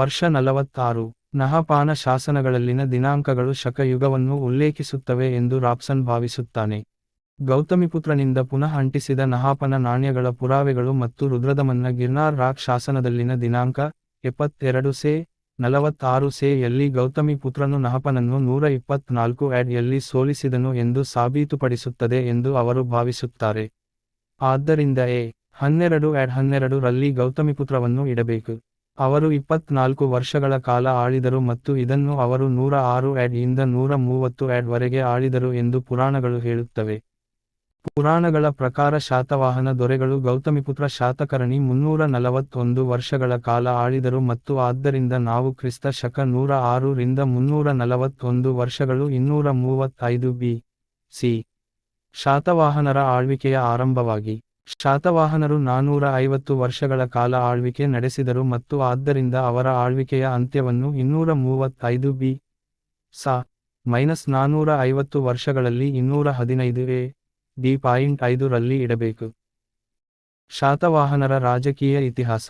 ವರ್ಷ ನಲವತ್ತಾರು. ನಹಪಾನ ಶಾಸನಗಳಲ್ಲಿನ ದಿನಾಂಕಗಳು ಶಕ ಯುಗವನ್ನು ಉಲ್ಲೇಖಿಸುತ್ತವೆ ಎಂದು ರಾಪ್ಸನ್ ಭಾವಿಸುತ್ತಾನೆ. ಗೌತಮಿಪುತ್ರನಿಂದ ಪುನಃ ಅಂಟಿಸಿದ ನಹಾಪನ ನಾಣ್ಯಗಳ ಪುರಾವೆಗಳು ಮತ್ತು ರುದ್ರದಮನ್ನ ಗಿರ್ನಾರ್ ರಾಕ್ ಶಾಸನದಲ್ಲಿನ ದಿನಾಂಕ, ಎಪ್ಪತ್ತೆರಡು ಸೆ, ನಲವತ್ತಾರು ಸೆ ಯಲ್ಲಿ ಗೌತಮಿ ಪುತ್ರನು ನಹಪನನ್ನು ನೂರ ಇಪ್ಪತ್ನಾಲ್ಕು ಆಡ್ ಯಲ್ಲಿ ಸೋಲಿಸಿದನು ಎಂದು ಸಾಬೀತುಪಡಿಸುತ್ತದೆ ಎಂದು ಅವರು ಭಾವಿಸುತ್ತಾರೆ. ಆದ್ದರಿಂದ ಎ, ಹನ್ನೆರಡು ಆಡ್ ಹನ್ನೆರಡು ರಲ್ಲಿ ಗೌತಮಿಪುತ್ರವನ್ನು ಇಡಬೇಕು. ಅವರು ಇಪ್ಪತ್ನಾಲ್ಕು ವರ್ಷಗಳ ಕಾಲ ಆಳಿದರು ಮತ್ತು ಇದನ್ನು ಅವರು ನೂರ ಆರು ಆಡ್ ಇಂದ ನೂರ ಮೂವತ್ತು ಆಡ್ ವರೆಗೆ ಆಳಿದರು ಎಂದು ಪುರಾಣಗಳು ಹೇಳುತ್ತವೆ. ಪುರಾಣಗಳ ಪ್ರಕಾರ ಶಾತವಾಹನ ದೊರೆಗಳು ಗೌತಮಿಪುತ್ರ ಶಾತಕರ್ಣಿ ಮುನ್ನೂರ ನಲವತ್ತೊಂದು ವರ್ಷಗಳ ಕಾಲ ಆಳಿದರು ಮತ್ತು ಆದ್ದರಿಂದ ನಾವು ಕ್ರಿಸ್ತ ಶಕ ನೂರ ಆರು ರಿಂದ ಮುನ್ನೂರ ನಲವತ್ತೊಂದು ವರ್ಷಗಳು ಇನ್ನೂರ ಮೂವತ್ತೈದು ಬಿ ಸಿ ಶಾತವಾಹನರ ಆಳ್ವಿಕೆಯ ಆರಂಭವಾಗಿ. ಶಾತವಾಹನರು ನಾನೂರ ಐವತ್ತು ವರ್ಷಗಳ ಕಾಲ ಆಳ್ವಿಕೆ ನಡೆಸಿದರು ಮತ್ತು ಆದ್ದರಿಂದ ಅವರ ಆಳ್ವಿಕೆಯ ಅಂತ್ಯವನ್ನು ಇನ್ನೂರ ಮೂವತ್ತೈದು ಬಿ. ಸಾ. ಮೈನಸ್ ನಾನೂರ ಐವತ್ತು ವರ್ಷಗಳಲ್ಲಿ ಇನ್ನೂರ ಹದಿನೈದು ಎ. ಡಿ. ಪಾಯಿಂಟ್ ಐದು ರಲ್ಲಿ ಇಡಬೇಕು. ಶಾತವಾಹನರ ರಾಜಕೀಯ ಇತಿಹಾಸ.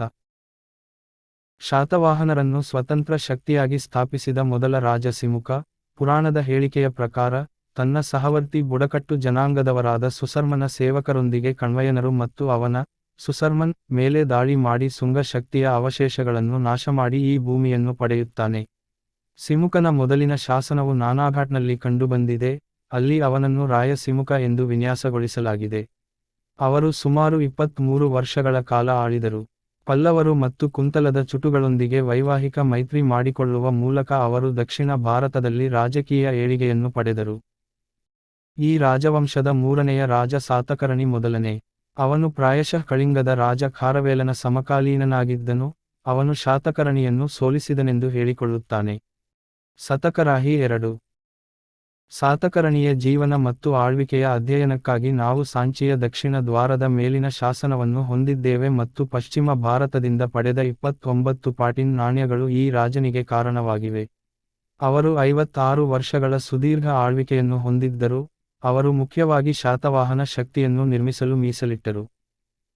ಶಾತವಾಹನರನ್ನು ಸ್ವತಂತ್ರ ಶಕ್ತಿಯಾಗಿ ಸ್ಥಾಪಿಸಿದ ಮೊದಲ ರಾಜ ಸಿಮುಕ ಪುರಾಣದ ಹೇಳಿಕೆಯ ಪ್ರಕಾರ ತನ್ನ ಸಹವರ್ತಿ ಬುಡಕಟ್ಟು ಜನಾಂಗದವರಾದ ಸುಸರ್ಮನ ಸೇವಕರೊಂದಿಗೆ ಕಣ್ವಯನರು ಮತ್ತು ಅವನ ಸುಸರ್ಮನ್ ಮೇಲೆ ದಾಳಿ ಮಾಡಿ ಸುಂಗ ಶಕ್ತಿಯ ಅವಶೇಷಗಳನ್ನು ನಾಶಮಾಡಿ ಈ ಭೂಮಿಯನ್ನು ಪಡೆಯುತ್ತಾನೆ. ಸಿಮುಕನ ಮೊದಲಿನ ಶಾಸನವು ನಾನಾಘಾಟ್ನಲ್ಲಿ ಕಂಡುಬಂದಿದೆ, ಅಲ್ಲಿ ಅವನನ್ನು ರಾಯ ಸಿಮುಕ ಎಂದು ವಿನ್ಯಾಸಗೊಳಿಸಲಾಗಿದೆ. ಅವರು ಸುಮಾರು ಇಪ್ಪತ್ತ್ಮೂರು ವರ್ಷಗಳ ಕಾಲ ಆಳಿದರು. ಪಲ್ಲವರು ಮತ್ತು ಕುಂತಲದ ಚುಟುಗಳೊಂದಿಗೆ ವೈವಾಹಿಕ ಮೈತ್ರಿ ಮಾಡಿಕೊಳ್ಳುವ ಮೂಲಕ ಅವರು ದಕ್ಷಿಣ ಭಾರತದಲ್ಲಿ ರಾಜಕೀಯ ಏಳಿಗೆಯನ್ನು ಪಡೆದರು. ಈ ರಾಜವಂಶದ ಮೂರನೆಯ ರಾಜ ಸಾತಕರಣಿ ಮೊದಲನೇ. ಅವನು ಪ್ರಾಯಶಃ ಕಳಿಂಗದ ರಾಜ ಖಾರವೇಲನ ಸಮಕಾಲೀನನಾಗಿದ್ದನು, ಅವನು ಶಾತಕರಣಿಯನ್ನು ಸೋಲಿಸಿದನೆಂದು ಹೇಳಿಕೊಳ್ಳುತ್ತಾನೆ. ಸತಕರಾಹಿ ಎರಡು. ಸಾತಕರಣಿಯ ಜೀವನ ಮತ್ತು ಆಳ್ವಿಕೆಯ ಅಧ್ಯಯನಕ್ಕಾಗಿ ನಾವು ಸಾಂಚಿಯ ದಕ್ಷಿಣ ದ್ವಾರದ ಮೇಲಿನ ಶಾಸನವನ್ನು ಹೊಂದಿದ್ದೇವೆ ಮತ್ತು ಪಶ್ಚಿಮ ಭಾರತದಿಂದ ಪಡೆದ ಇಪ್ಪತ್ತೊಂಬತ್ತು ಪಾಟಿನ್ ನಾಣ್ಯಗಳು ಈ ರಾಜನಿಗೆ ಕಾರಣವಾಗಿವೆ. ಅವರು ಐವತ್ತಾರು ವರ್ಷಗಳ ಸುದೀರ್ಘ ಆಳ್ವಿಕೆಯನ್ನು ಹೊಂದಿದ್ದರು ಅವರು ಮುಖ್ಯವಾಗಿ ಶಾತವಾಹನ ಶಕ್ತಿಯನ್ನು ನಿರ್ಮಿಸಲು ಮೀಸಲಿಟ್ಟರು.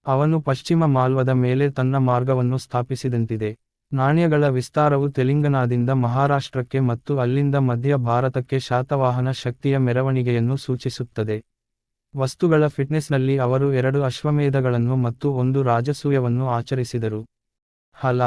ಅವನು ಪಶ್ಚಿಮ ಮಾಲ್ವದ ಮೇಲೆ ತನ್ನ ಮಾರ್ಗವನ್ನು ಸ್ಥಾಪಿಸಿದಂತಿದೆ. ನಾಣ್ಯಗಳ ವಿಸ್ತಾರವು ತೆಲಂಗಾಣದಿಂದ ಮಹಾರಾಷ್ಟ್ರಕ್ಕೆ ಮತ್ತು ಅಲ್ಲಿಂದ ಮಧ್ಯ ಭಾರತಕ್ಕೆ ಶಾತವಾಹನ ಶಕ್ತಿಯ ಮೆರವಣಿಗೆಯನ್ನು ಸೂಚಿಸುತ್ತದೆ. ವಸ್ತುಗಳ ಫಿಟ್ನೆಸ್ನಲ್ಲಿ ಅವರು ಎರಡು ಅಶ್ವಮೇಧಗಳನ್ನು ಮತ್ತು ಒಂದು ರಾಜಸೂಯವನ್ನು ಆಚರಿಸಿದರು. ಹಲ.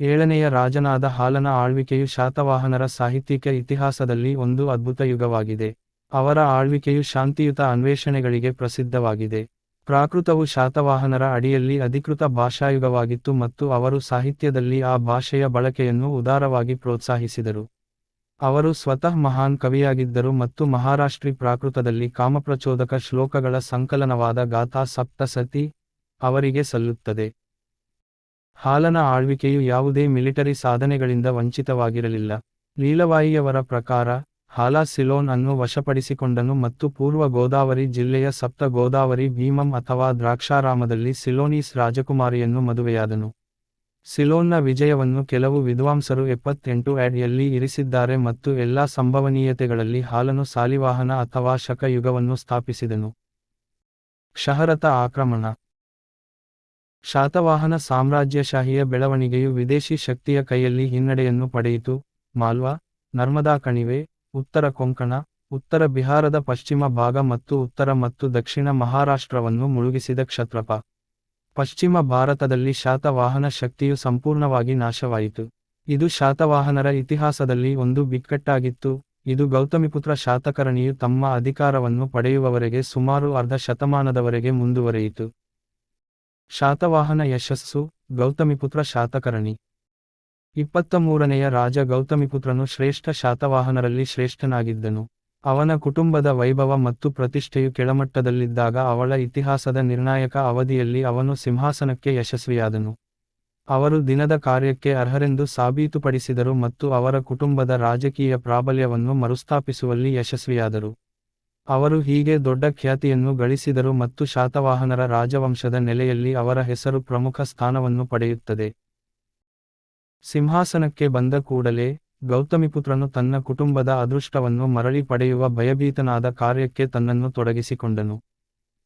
ಏಳನೆಯ ರಾಜನಾದ ಹಾಲನ ಆಳ್ವಿಕೆಯು ಶಾತವಾಹನರ ಸಾಹಿತ್ಯಿಕ ಇತಿಹಾಸದಲ್ಲಿ ಒಂದು ಅದ್ಭುತ ಯುಗವಾಗಿದೆ. ಅವರ ಆಳ್ವಿಕೆಯು ಶಾಂತಿಯುತ ಅನ್ವೇಷಣೆಗಳಿಗೆ ಪ್ರಸಿದ್ಧವಾಗಿದೆ. ಪ್ರಾಕೃತವು ಶಾತವಾಹನರ ಅಡಿಯಲ್ಲಿ ಅಧಿಕೃತ ಭಾಷಾಯುಗವಾಗಿತ್ತು ಮತ್ತು ಅವರು ಸಾಹಿತ್ಯದಲ್ಲಿ ಆ ಭಾಷೆಯ ಬಳಕೆಯನ್ನು ಉದಾರವಾಗಿ ಪ್ರೋತ್ಸಾಹಿಸಿದರು. ಅವರು ಸ್ವತಃ ಮಹಾನ್ ಕವಿಯಾಗಿದ್ದರು ಮತ್ತು ಮಹಾರಾಷ್ಟ್ರಿ ಪ್ರಾಕೃತದಲ್ಲಿ ಕಾಮಪ್ರಚೋದಕ ಶ್ಲೋಕಗಳ ಸಂಕಲನವಾದ ಗಾಥಾ ಸಪ್ತಸತಿ ಅವರಿಗೆ ಸಲ್ಲುತ್ತದೆ. ಹಾಲನ ಆಳ್ವಿಕೆಯು ಯಾವುದೇ ಮಿಲಿಟರಿ ಸಾಧನೆಗಳಿಂದ ವಂಚಿತವಾಗಿರಲಿಲ್ಲ. ಲೀಲವಾಯಿಯವರ ಪ್ರಕಾರ ಹಾಲ ಸಿಲೋನ್ ಅನ್ನು ವಶಪಡಿಸಿಕೊಂಡನು ಮತ್ತು ಪೂರ್ವ ಗೋದಾವರಿ ಜಿಲ್ಲೆಯ ಸಪ್ತ ಗೋದಾವರಿ ಭೀಮಂ ಅಥವಾ ದ್ರಾಕ್ಷಾರಾಮದಲ್ಲಿ ಸಿಲೋನೀಸ್ ರಾಜಕುಮಾರಿಯನ್ನು ಮದುವೆಯಾದನು. ಸಿಲೋನ್ನ ವಿಜಯವನ್ನು ಕೆಲವು ವಿದ್ವಾಂಸರು ಎಪ್ಪತ್ತೆಂಟು ಯಲ್ಲಿ ಇರಿಸಿದ್ದಾರೆ ಮತ್ತು ಎಲ್ಲಾ ಸಂಭವನೀಯತೆಗಳಲ್ಲಿ ಹಾಲನು ಸಾಲಿವಾಹನ ಅಥವಾ ಶಕ ಯುಗವನ್ನು ಸ್ಥಾಪಿಸಿದನು. ಕ್ಷಹರತ ಆಕ್ರಮಣ. ಶಾತವಾಹನ ಸಾಮ್ರಾಜ್ಯಶಾಹಿಯ ಬೆಳವಣಿಗೆಯು ವಿದೇಶಿ ಶಕ್ತಿಯ ಕೈಯಲ್ಲಿ ಹಿನ್ನಡೆಯನ್ನು ಪಡೆಯಿತು. ಮಾಲ್ವಾ, ನರ್ಮದಾ ಕಣಿವೆ ಉತ್ತರ ಕೊಂಕಣ, ಉತ್ತರ ಬಿಹಾರದ ಪಶ್ಚಿಮ ಭಾಗ ಮತ್ತು ಉತ್ತರ ಮತ್ತು ದಕ್ಷಿಣ ಮಹಾರಾಷ್ಟ್ರವನ್ನು ಮುಳುಗಿಸಿದ ಕ್ಷತ್ರಪ. ಪಶ್ಚಿಮ ಭಾರತದಲ್ಲಿ ಶಾತವಾಹನ ಶಕ್ತಿಯು ಸಂಪೂರ್ಣವಾಗಿ ನಾಶವಾಯಿತು. ಇದು ಶಾತವಾಹನರ ಇತಿಹಾಸದಲ್ಲಿ ಒಂದು ಬಿಕ್ಕಟ್ಟಾಗಿತ್ತು. ಇದು ಗೌತಮಿಪುತ್ರ ಶಾತಕರಣಿಯು ತಮ್ಮ ಅಧಿಕಾರವನ್ನು ಪಡೆಯುವವರೆಗೆ ಸುಮಾರು ಅರ್ಧ ಶತಮಾನದವರೆಗೆ ಮುಂದುವರೆಯಿತು. ಶಾತವಾಹನ ಯಶಸ್ಸು ಗೌತಮಿಪುತ್ರ ಶಾತಕರ್ಣಿ. ಇಪ್ಪತ್ತ ಮೂರನೆಯ ರಾಜ ಗೌತಮಿಪುತ್ರನು ಶ್ರೇಷ್ಠ ಶಾತವಾಹನರಲ್ಲಿ ಶ್ರೇಷ್ಠನಾಗಿದ್ದನು. ಅವನ ಕುಟುಂಬದ ವೈಭವ ಮತ್ತು ಪ್ರತಿಷ್ಠೆಯು ಕೆಳಮಟ್ಟದಲ್ಲಿದ್ದಾಗ ಅವಳ ಇತಿಹಾಸದ ನಿರ್ಣಾಯಕ ಅವಧಿಯಲ್ಲಿ ಅವನು ಸಿಂಹಾಸನಕ್ಕೆ ಯಶಸ್ವಿಯಾದನು. ಅವರು ದಿನದ ಕಾರ್ಯಕ್ಕೆ ಅರ್ಹರೆಂದು ಸಾಬೀತುಪಡಿಸಿದರು ಮತ್ತು ಅವರ ಕುಟುಂಬದ ರಾಜಕೀಯ ಪ್ರಾಬಲ್ಯವನ್ನು ಮರುಸ್ಥಾಪಿಸುವಲ್ಲಿ ಯಶಸ್ವಿಯಾದರು. ಅವರು ಹೀಗೆ ದೊಡ್ಡ ಖ್ಯಾತಿಯನ್ನು ಗಳಿಸಿದರು ಮತ್ತು ಶಾತವಾಹನರ ರಾಜವಂಶದ ನೆಲೆಯಲ್ಲಿ ಅವರ ಹೆಸರು ಪ್ರಮುಖ ಸ್ಥಾನವನ್ನು ಪಡೆಯುತ್ತದೆ. ಸಿಂಹಾಸನಕ್ಕೆ ಬಂದ ಕೂಡಲೇ ಗೌತಮಿಪುತ್ರನು ತನ್ನ ಕುಟುಂಬದ ಅದೃಷ್ಟವನ್ನು ಮರಳಿ ಪಡೆಯುವ ಭಯಭೀತನಾದ ಕಾರ್ಯಕ್ಕೆ ತನ್ನನ್ನು ತೊಡಗಿಸಿಕೊಂಡನು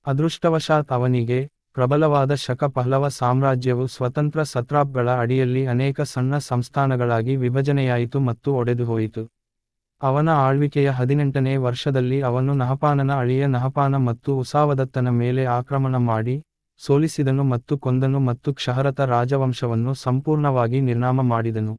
ಅದೃಷ್ಟವಶಾತ್ ಅವನಿಗೆ ಪ್ರಬಲವಾದ ಶಕ ಪಹ್ಲವ ಸಾಮ್ರಾಜ್ಯವು ಸ್ವತಂತ್ರ ಸತ್ರಾಪ್ಗಳ ಅಡಿಯಲ್ಲಿ ಅನೇಕ ಸಣ್ಣ ಸಂಸ್ಥಾನಗಳಾಗಿ ವಿಭಜನೆಯಾಯಿತು ಮತ್ತು ಒಡೆದುಹೋಯಿತು. ಅವನ ಆಳ್ವಿಕೆಯ ಹದಿನೆಂಟನೇ ವರ್ಷದಲ್ಲಿ ಅವನು ನಹಪಾನನ ಅಳಿಯ ನಹಪಾನ ಮತ್ತು ಉಸಾವದತ್ತನ ಮೇಲೆ ಆಕ್ರಮಣ ಮಾಡಿ, ಸೋಲಿಸಿದನು ಮತ್ತು ಕೊಂದನು ಮತ್ತು ಕ್ಷಹರತ ರಾಜವಂಶವನ್ನು ಸಂಪೂರ್ಣವಾಗಿ ನಿರ್ನಾಮ ಮಾಡಿದನು.